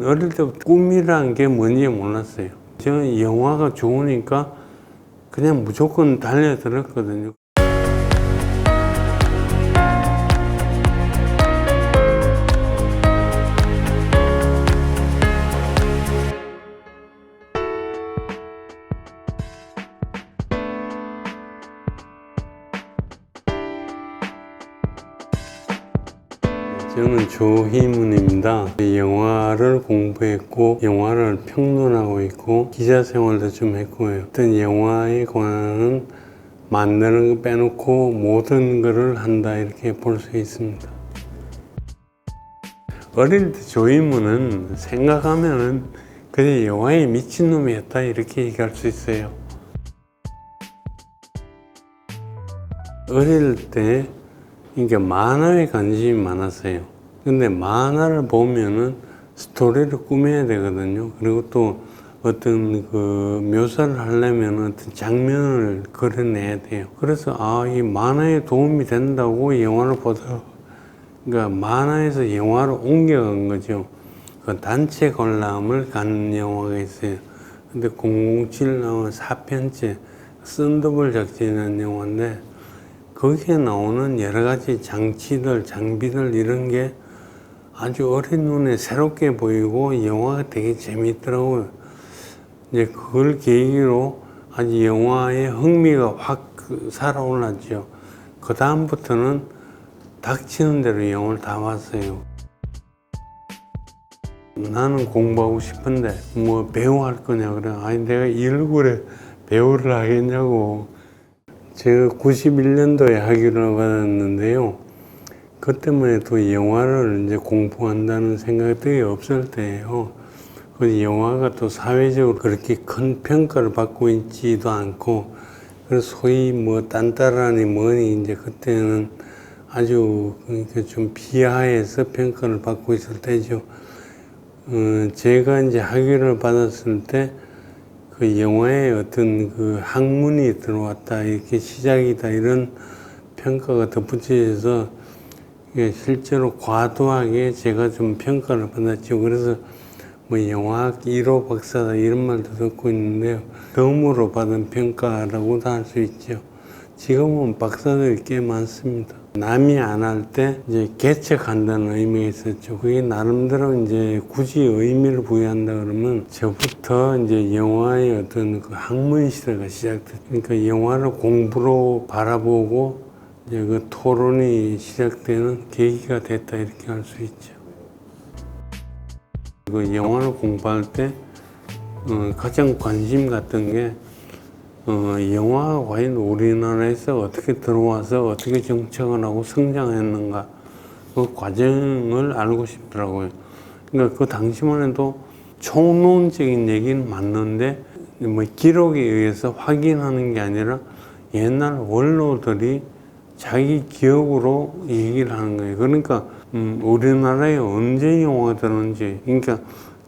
어릴 때부터 꿈이란 게 뭔지 몰랐어요. 저는 영화가 좋으니까 그냥 무조건 달려들었거든요. 저는 조희문입니다. 영화를 공부했고 영화를 평론하고 있고 기자 생활도 좀 했고요. 어떤 영화에 관한 만드는 거 빼놓고 모든 것을 한다 이렇게 볼 수 있습니다. 어릴 때 조희문은 생각하면은 그냥 영화에 미친놈이었다 이렇게 얘기할 수 있어요. 어릴 때 그러니까 만화에 관심이 많았어요. 근데 만화를 보면은 스토리를 꾸며야 되거든요. 그리고 또 어떤 그 묘사를 하려면 어떤 장면을 그려내야 돼요. 그래서 아, 이 만화에 도움이 된다고 영화를 보다 그러니까 만화에서 영화로 옮겨간 거죠. 그 단체 관람을 간 영화가 있어요. 근데 007 나온 4편째 썬더볼 작전이라는 영화인데 거기에 나오는 여러 가지 장치들, 장비들 이런 게 아주 어린 눈에 새롭게 보이고 영화가 되게 재밌더라고요. 이제 그걸 계기로 아주 영화의 흥미가 확그 살아올랐죠. 그 다음부터는 닥치는 대로 영화를 다 봤어요. 나는 공부하고 싶은데 뭐 배우 할 거냐 그래. 아니 내가 이 얼굴에 배우를 하겠냐고. 제가 91년도에 학위를 받았는데요. 그 때문에 또 영화를 이제 공부한다는 생각이 없을 때예요. 그 영화가 또 사회적으로 그렇게 큰 평가를 받고 있지도 않고, 그래서 소위 뭐 딴따라니 뭐니 이제 그때는 아주 그러니까 좀 비하해서 평가를 받고 있을 때죠. 어, 제가 이제 학위를 받았을 때 그 영화에 어떤 그 학문이 들어왔다 이렇게 시작이다 이런 평가가 덧붙여져서 실제로 과도하게 제가 좀 평가를 받았죠. 그래서 뭐 영화학 1호 박사다 이런 말도 듣고 있는데요. 덤으로 받은 평가라고도 할 수 있죠. 지금은 박사들이 꽤 많습니다. 남이 안 할 때 이제 개척한다는 의미가 있었죠. 그게 나름대로 이제 굳이 의미를 부여한다 그러면 저부터 이제 영화의 어떤 그 학문 시대가 시작됐죠. 그러니까 영화를 공부로 바라보고 이제 그 토론이 시작되는 계기가 됐다 이렇게 할 수 있죠. 그 영화를 공부할 때 어, 가장 관심 갔던 게 어, 영화가 과연 우리나라에서 어떻게 들어와서 어떻게 정착을 하고 성장했는가 그 과정을 알고 싶더라고요. 그러니까 그 당시만 해도 총론적인 얘기는 맞는데 뭐 기록에 의해서 확인하는 게 아니라 옛날 원로들이 자기 기억으로 얘기를 하는 거예요. 그러니까 음, 우리나라에 언제 영화가 들었는지 그러니까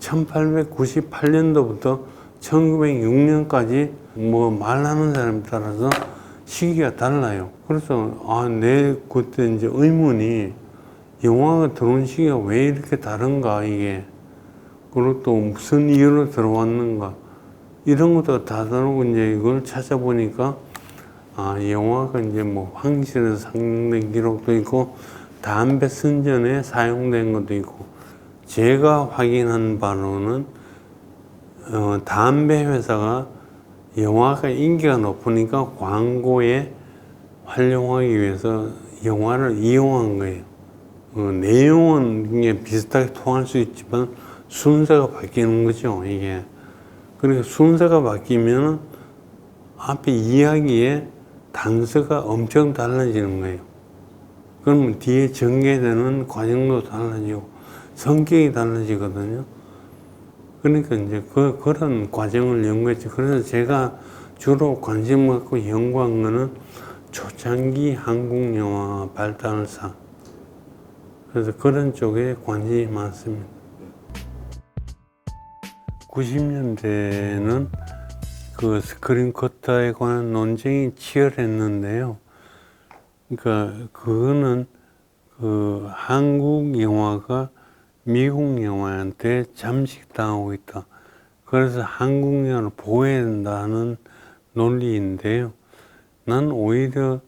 1898년도부터 1906년까지 뭐 말하는 사람에 따라서 시기가 달라요. 그래서 아, 내 그때 이제 의문이 영화가 들어온 시기가 왜 이렇게 다른가 이게 그리고 또 무슨 이유로 들어왔는가 이런 것도 다 다르고 이제 이걸 찾아보니까 아 영화가 이제 뭐 황실에서 상된 기록도 있고 담배 선전에 사용된 것도 있고 제가 확인한 바로는 어, 담배 회사가 영화가 인기가 높으니까 광고에 활용하기 위해서 영화를 이용한 거예요. 어, 내용은 이게 비슷하게 통할 수 있지만 순서가 바뀌는 거죠, 이게. 그러니까 순서가 바뀌면 앞에 이야기에 단서가 엄청 달라지는 거예요. 그러면 뒤에 전개되는 과정도 달라지고 성격이 달라지거든요. 그러니까 이제 그, 그런 과정을 연구했죠. 그래서 제가 주로 관심 갖고 연구한 거는 초창기 한국 영화 발달사. 그래서 그런 쪽에 관심이 많습니다. 90년대는 그 스크린 커터에 관한 논쟁이 치열했는데요. 그러니까 그거는 그 한국 영화가 미국 영화한테 잠식당하고 있다. 그래서 한국 영화를 보호해야 된다는 논리인데요. 난 오히려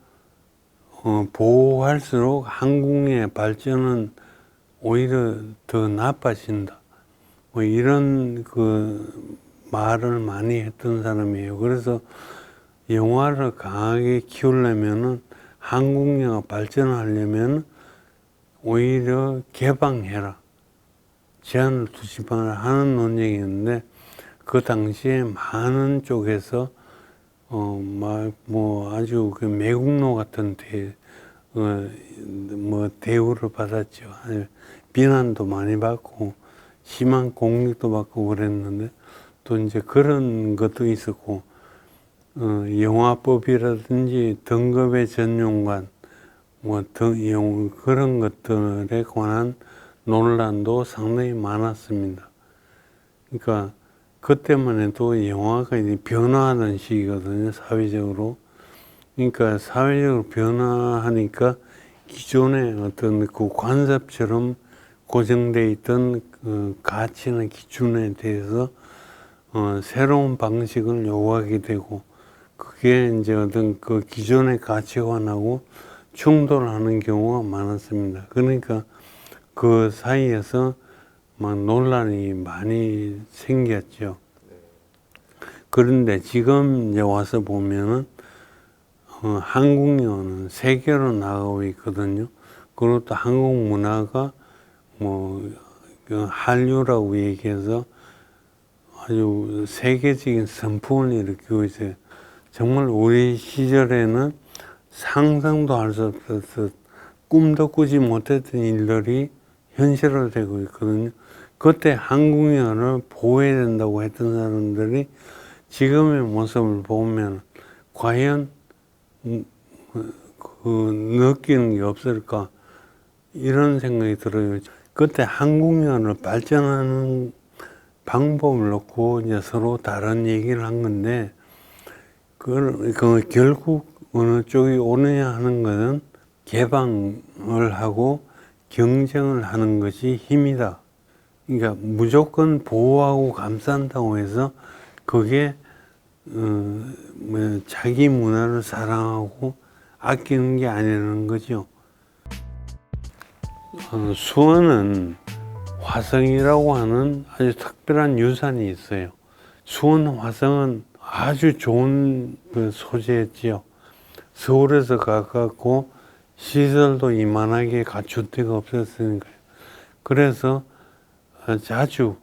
어, 보호할수록 한국의 발전은 오히려 더 나빠진다. 뭐 이런 그 말을 많이 했던 사람이에요. 그래서 영화를 강하게 키우려면은 한국 영화 발전하려면 오히려 개방해라. 두지 마라 하는 논쟁이었는데 그 당시에 많은 쪽에서 어막뭐 아주 그 매국노 같은 대, 어, 뭐 대우를 받았죠. 아니, 비난도 많이 받고 심한 공격도 받고 그랬는데 또 이제 그런 것도 있었고 어, 영화법이라든지 등급의 전용관 뭐 등, 영, 그런 것들에 관한 논란도 상당히 많았습니다. 그러니까 그때만 해도 영화가 이제 변화하는 시기거든요, 사회적으로. 그러니까 사회적으로 변화하니까 기존의 어떤 그 관습처럼 고정돼 있던 그 가치나 기준에 대해서 어, 새로운 방식을 요구하게 되고 그게 이제 어떤 그 기존의 가치관하고 충돌하는 경우가 많았습니다. 그러니까 그 사이에서 막 논란이 많이 생겼죠. 그런데 지금 이제 와서 보면은 어, 한국 영화는 세계로 나가고 있거든요. 또 한국 문화가 뭐그 한류라고 얘기해서 아주 세계적인 선풍을 일으키고 있어요. 정말 우리 시절에는 상상도 할 수 없었어 꿈도 꾸지 못했던 일들이 현실화 되고 있거든요. 그때 한국 영화를 보호해야 된다고 했던 사람들이 지금의 모습을 보면 과연 음, 그 느끼는 게 없을까 이런 생각이 들어요. 그때 한국 영화를 발전하는 방법을 놓고 이제 서로 다른 얘기를 한 건데 그, 그 결국 어느 쪽이 오느냐 하는 것은 개방을 하고 경쟁을 하는 것이 힘이다. 그러니까 무조건 보호하고 감싼다고 해서 그게 어, 뭐 자기 문화를 사랑하고 아끼는 게 아니라는 거죠. 어, 수원은 화성이라고 하는 아주 특별한 유산이 있어요. 수원 화성은 아주 좋은 그 소재였지요. 서울에서 가깝고 시설도 이만하게 갖출 데가 없었으니까요. 그래서 자주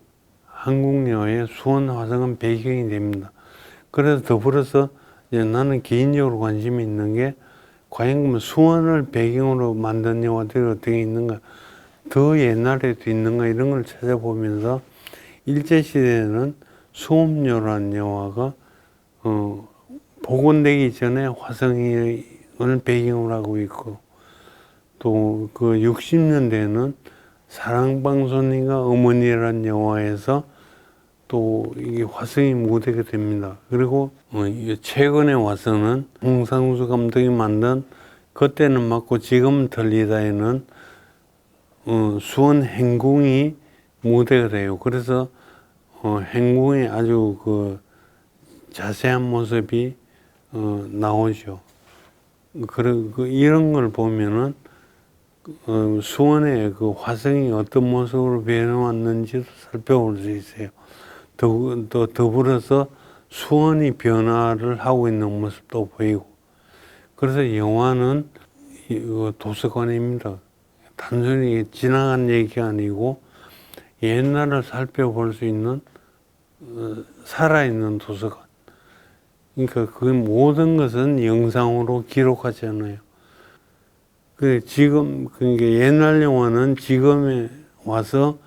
한국 영화의 수원 화성은 배경이 됩니다. 그래서 더불어서 나는 개인적으로 관심이 있는 게 과연 수원을 배경으로 만든 영화들이 어떻게 있는가 더 옛날에도 있는가 이런 걸 찾아보면서 일제시대에는 수업료라는 영화가 어, 복원되기 전에 화성 을 배경으로 하고 있고 또 그 60년대에는 사랑방송이가 어머니라는 영화에서 또 이게 화성이 무대가 됩니다. 그리고 어, 최근에 와서는 홍상수 감독이 만든 그때는 맞고 지금 들리다에는 어, 수원 행궁이 무대가 돼요. 그래서 어, 행궁의 아주 그 자세한 모습이 어, 나오죠. 그래, 그 이런 걸 보면은 어, 수원의 그 화성이 어떤 모습으로 변해왔는지도 살펴볼 수 있어요. 더, 더 더불어서 수원이 변화를 하고 있는 모습도 보이고 그래서 영화는 도서관입니다. 단순히 지나간 얘기가 아니고 옛날을 살펴볼 수 있는 어, 살아있는 도서관. 그러니까 그 모든 것은 영상으로 기록하잖아요. 그 지금 그러니까 옛날 영화는 지금에 와서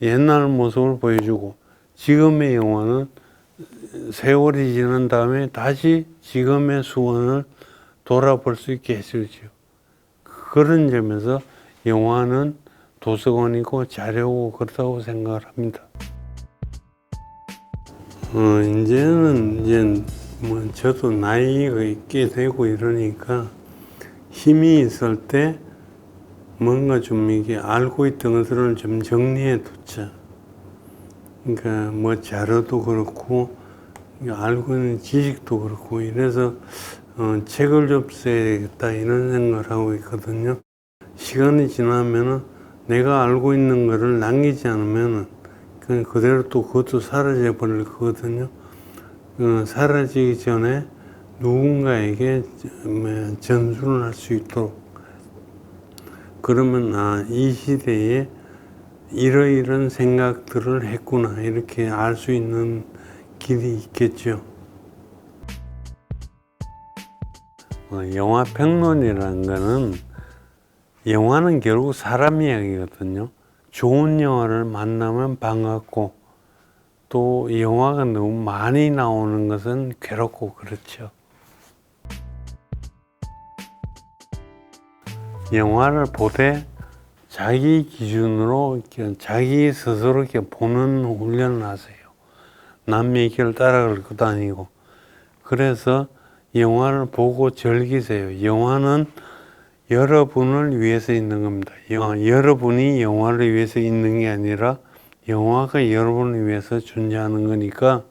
옛날 모습을 보여주고 지금의 영화는 세월이 지난 다음에 다시 지금의 수원을 돌아볼 수 있게 해주죠. 그런 점에서 영화는 도서관이고 자료고 그렇다고 생각을 합니다. 어, 이제는 이제 뭐 저도 나이가 있게 되고 이러니까 힘이 있을 때 뭔가 좀 이게 알고 있던 것들을 좀 정리해 두자. 그러니까 뭐 자료도 그렇고 알고 있는 지식도 그렇고 이래서 어, 책을 좀 써야겠다 이런 생각을 하고 있거든요. 시간이 지나면은 내가 알고 있는 거를 남기지 않으면은 그냥 그대로 또 그것도 사라져 버릴 거거든요. 어, 사라지기 전에 누군가에게 뭐 전수를 할 수 있도록 그러면 아, 이 시대에 이러이런 생각들을 했구나 이렇게 알 수 있는 길이 있겠죠. 어, 영화 평론이라는 거는 영화는 결국 사람 이야기거든요. 좋은 영화를 만나면 반갑고 또 영화가 너무 많이 나오는 것은 괴롭고 그렇죠. 영화를 보되 자기 기준으로 자기 스스로 이렇게 보는 훈련을 하세요. 남 얘기를 따라갈 것도 아니고. 그래서 영화를 보고 즐기세요. 영화는 여러분을 위해서 있는 겁니다. 영- 여러분이 영화를 위해서 있는 게 아니라 영화가 여러분을 위해서 존재하는 거니까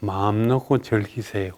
마음 놓고 즐기세요.